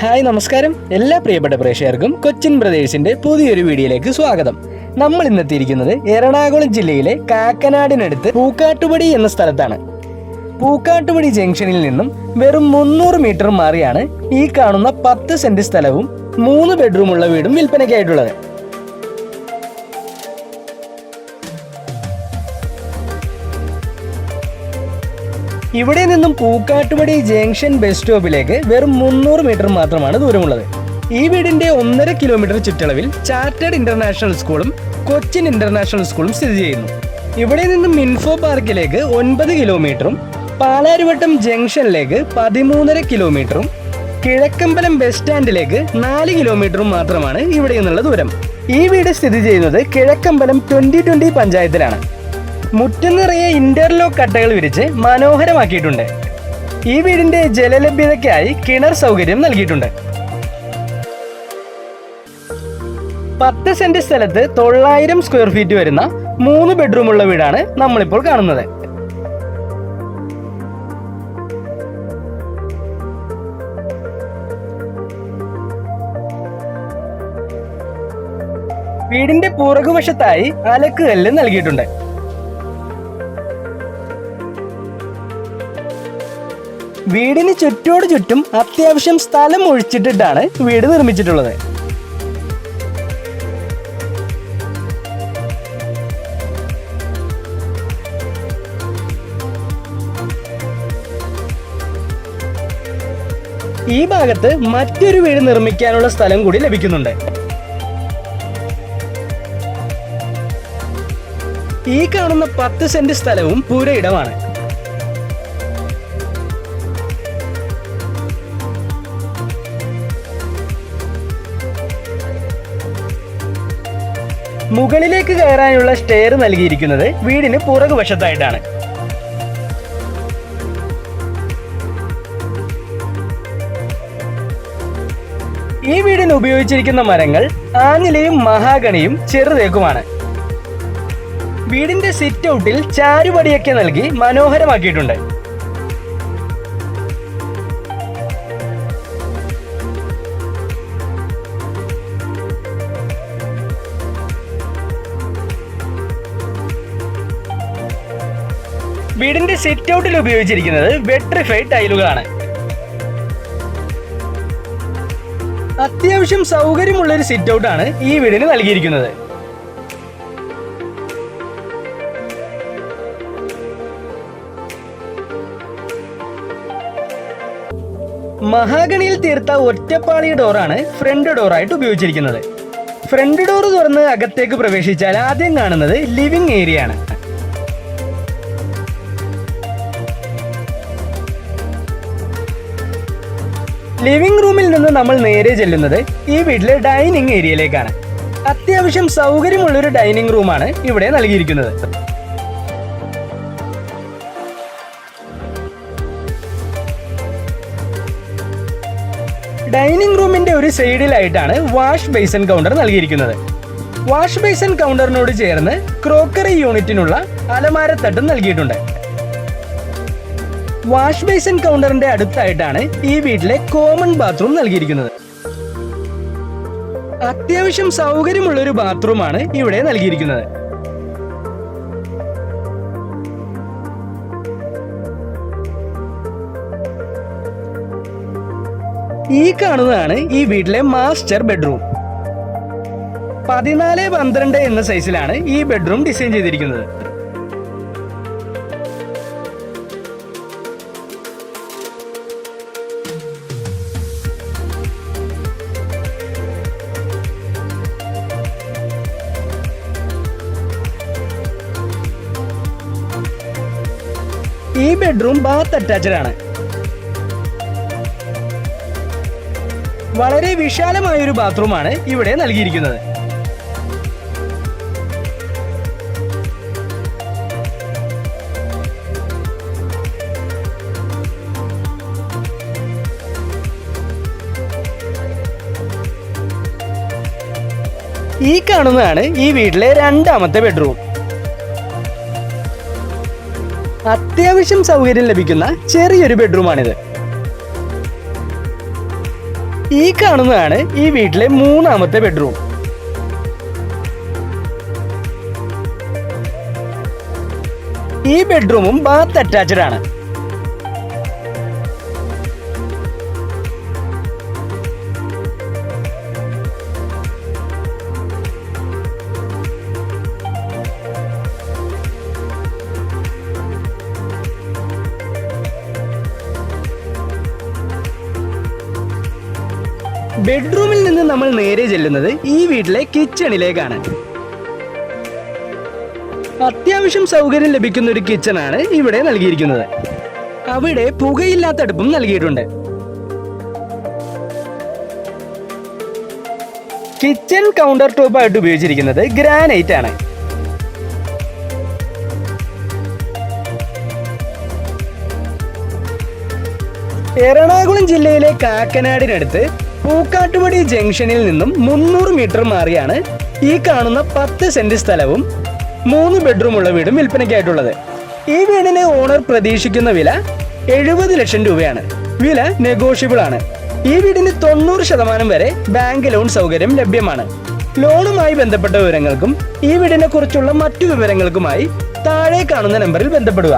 Hi നമസ്കാരം. എല്ലാ പ്രിയപ്പെട്ട പ്രേക്ഷകർക്കും കൊച്ചിൻ ബ്രദേഴ്സിന്റെ പുതിയൊരു വീഡിയോയിലേക്ക് സ്വാഗതം. നമ്മൾ ഇന്നെത്തിയിരിക്കുന്നത് എറണാകുളം ജില്ലയിലെ കാക്കനാടിനടുത്ത് പൂക്കാട്ടുപടി എന്ന സ്ഥലത്താണ്. പൂക്കാട്ടുപടി ജംഗ്ഷനിൽ നിന്നും വെറും മുന്നൂറ് മീറ്റർ മാറിയാണ് ഈ കാണുന്ന പത്ത് സെന്റ് സ്ഥലവും മൂന്ന് ബെഡ്റൂമുള്ള വീടും വിൽപ്പനയ്ക്കായിട്ടുള്ളത്. ഇവിടെ നിന്നും പൂക്കാട്ടുപടി ജംഗ്ഷൻ ബസ് സ്റ്റോപ്പിലേക്ക് വെറും മുന്നൂറ് മീറ്റർ മാത്രമാണ് ദൂരമുള്ളത്. ഈ വീടിന്റെ ഒന്നര കിലോമീറ്റർ ചുറ്റളവിൽ ചാർട്ടേഡ് ഇന്റർനാഷണൽ സ്കൂളും കൊച്ചിൻ ഇന്റർനാഷണൽ സ്കൂളും സ്ഥിതി ചെയ്യുന്നു. ഇവിടെ നിന്നും ഇൻഫോ പാർക്കിലേക്ക് ഒൻപത് കിലോമീറ്ററും പാലാരിവട്ടം ജംഗ്ഷനിലേക്ക് പതിമൂന്നര കിലോമീറ്ററും കിഴക്കമ്പലം ബസ് സ്റ്റാൻഡിലേക്ക് നാല് കിലോമീറ്ററും മാത്രമാണ് ഇവിടെ നിന്നുള്ള ദൂരം. ഈ വീട് സ്ഥിതി ചെയ്യുന്നത് കിഴക്കമ്പലം ട്വന്റി ട്വന്റി പഞ്ചായത്തിലാണ്. മുറ്റം നിറയെ ഇന്റർലോക്ക് കട്ടകൾ വിരിച്ച് മനോഹരമാക്കിയിട്ടുണ്ട്. ഈ വീടിന്റെ ജലലഭ്യതയ്ക്കായി കിണർ സൗകര്യം നൽകിയിട്ടുണ്ട്. പത്ത് സെന്റ് സ്ഥലത്ത് തൊള്ളായിരം സ്ക്വയർ ഫീറ്റ് വരുന്ന മൂന്ന് ബെഡ്റൂം ഉള്ള വീടാണ് നമ്മളിപ്പോൾ കാണുന്നത്. വീടിന്റെ പുറകുവശത്തായി അലക്കുകല്ല് നൽകിയിട്ടുണ്ട്. വീടിന് ചുറ്റോട് ചുറ്റും അത്യാവശ്യം സ്ഥലം ഒഴിച്ചിട്ടിട്ടാണ് വീട് നിർമ്മിച്ചിട്ടുള്ളത്. ഈ ഭാഗത്ത് മറ്റൊരു വീട് നിർമ്മിക്കാനുള്ള സ്ഥലം കൂടി ലഭിക്കുന്നുണ്ട്. ഈ കാണുന്ന പത്ത് സെന്റ് സ്ഥലവും പുരയിടമാണ് മുകളിലേക്ക് കയറാനുള്ള സ്റ്റെയർ നൽകിയിരിക്കുന്നത് വീടിന് പുറകുവശത്തായിട്ടാണ്. ഈ വീടിന് ഉപയോഗിച്ചിരിക്കുന്ന മരങ്ങൾ ആഞ്ഞിലയും മഹാഗണിയും ചെറുതേക്കുമാണ്. വീടിന്റെ സിറ്റ് ഔട്ടിൽ ചാരുപടിയൊക്കെ നൽകി മനോഹരമാക്കിയിട്ടുണ്ട്. വീടിന്റെ സിറ്റ് ഔട്ടിൽ ഉപയോഗിച്ചിരിക്കുന്നത് വെട്രിഫൈഡ് ടൈലുകളാണ്. അത്യാവശ്യം സൗകര്യമുള്ള ഒരു സിറ്റ് ഔട്ടാണ് ഈ വീടിന് നൽകിയിരിക്കുന്നത്. മഹാഗണിയിൽ തീർത്ത ഒറ്റപ്പാളി ഡോറാണ് ഫ്രണ്ട് ഡോറായിട്ട് ഉപയോഗിച്ചിരിക്കുന്നത്. ഫ്രണ്ട് ഡോർ തുറന്ന് അകത്തേക്ക് പ്രവേശിച്ചാൽ ആദ്യം കാണുന്നത് ലിവിംഗ് ഏരിയ ആണ്. ലിവിംഗ് റൂമിൽ നിന്ന് നമ്മൾ നേരെ ചെല്ലുന്നത് ഈ വീട്ടിലെ ഡൈനിങ് ഏരിയയിലേക്കാണ് അത്യാവശ്യം സൗകര്യമുള്ളൊരു ഡൈനിങ് റൂമാണ് ഇവിടെ നൽകിയിരിക്കുന്നത്. ഡൈനിങ് റൂമിന്റെ ഒരു സൈഡിലായിട്ടാണ് വാഷ് ബേസൻ കൗണ്ടർ നൽകിയിരിക്കുന്നത്. വാഷ് ബേസൻ കൗണ്ടറിനോട് ചേർന്ന് ക്രോക്കറി യൂണിറ്റിനുള്ള അലമാരത്തട്ടും നൽകിയിട്ടുണ്ട്. വാഷ് ബേസിൻ കൗണ്ടറിന്റെ അടുത്തായിട്ടാണ് ഈ വീട്ടിലെ കോമൺ ബാത്റൂം നൽകിയിരിക്കുന്നത്. അത്യാവശ്യം സൗകര്യമുള്ള ഒരു ബാത്റൂമാണ് ഇവിടെ നൽകിയിരിക്കുന്നത്. ഈ കാണുന്നതാണ് ഈ വീട്ടിലെ മാസ്റ്റർ ബെഡ്റൂം. പതിനാല് പന്ത്രണ്ട് എന്ന സൈസിലാണ് ഈ ബെഡ്റൂം ഡിസൈൻ ചെയ്തിരിക്കുന്നത്. ബെഡ്റൂം ബാത്ത് അറ്റാച്ച്ഡ് ആണ്. വളരെ വിശാലമായ ഒരു ബാത്റൂമാണ് ഇവിടെ നൽകിയിരിക്കുന്നത്. ഈ കാണുന്നതാണ് ഈ വീട്ടിലെ രണ്ടാമത്തെ ബെഡ്റൂം അത്യാവശ്യം സൗകര്യം ലഭിക്കുന്ന ചെറിയൊരു ബെഡ്റൂമാണിത്. ഈ കാണുന്നതാണ് ഈ വീട്ടിലെ മൂന്നാമത്തെ ബെഡ്റൂം. ഈ ബെഡ്റൂമും ബാത്ത് അറ്റാച്ച്ഡ് ആണ് ബെഡ്റൂമിൽ നിന്ന് നമ്മൾ നേരെ ചെല്ലുന്നത് ഈ വീട്ടിലെ കിച്ചണിലേക്കാണ് അത്യാവശ്യം സൗകര്യം ലഭിക്കുന്ന ഒരു കിച്ചണാണ് ഇവിടെ നൽകിയിരിക്കുന്നത്. അവിടെ പുകയില്ലാത്ത അടുപ്പും നൽകിയിട്ടുണ്ട്. കിച്ചൺ കൗണ്ടർ ടോപ്പായിട്ട് ഉപയോഗിച്ചിരിക്കുന്നത് ഗ്രാനൈറ്റ് ആണ്. എറണാകുളം ജില്ലയിലെ കാക്കനാടിനടുത്ത് പൂക്കാട്ടുപടി ജംഗ്ഷനിൽ നിന്നും മുന്നൂറ് മീറ്റർ മാറിയാണ് ഈ കാണുന്ന പത്ത് സെന്റ് സ്ഥലവും മൂന്ന് ബെഡ്റൂം ഉള്ള വീടും വിൽപ്പനയ്ക്കായിട്ടുള്ളത്. ഈ വീടിന് ഓണർ പ്രതീക്ഷിക്കുന്ന വില എഴുപത് ലക്ഷം രൂപയാണ്. വില നെഗോഷ്യബിൾ ആണ്. ഈ വീടിന് തൊണ്ണൂറ് ശതമാനം വരെ ബാങ്ക് ലോൺ സൗകര്യം ലഭ്യമാണ്. ലോണുമായി ബന്ധപ്പെട്ട വിവരങ്ങൾക്കും ഈ വീടിനെ കുറിച്ചുള്ള മറ്റു വിവരങ്ങൾക്കുമായി താഴെ കാണുന്ന നമ്പറിൽ ബന്ധപ്പെടുക.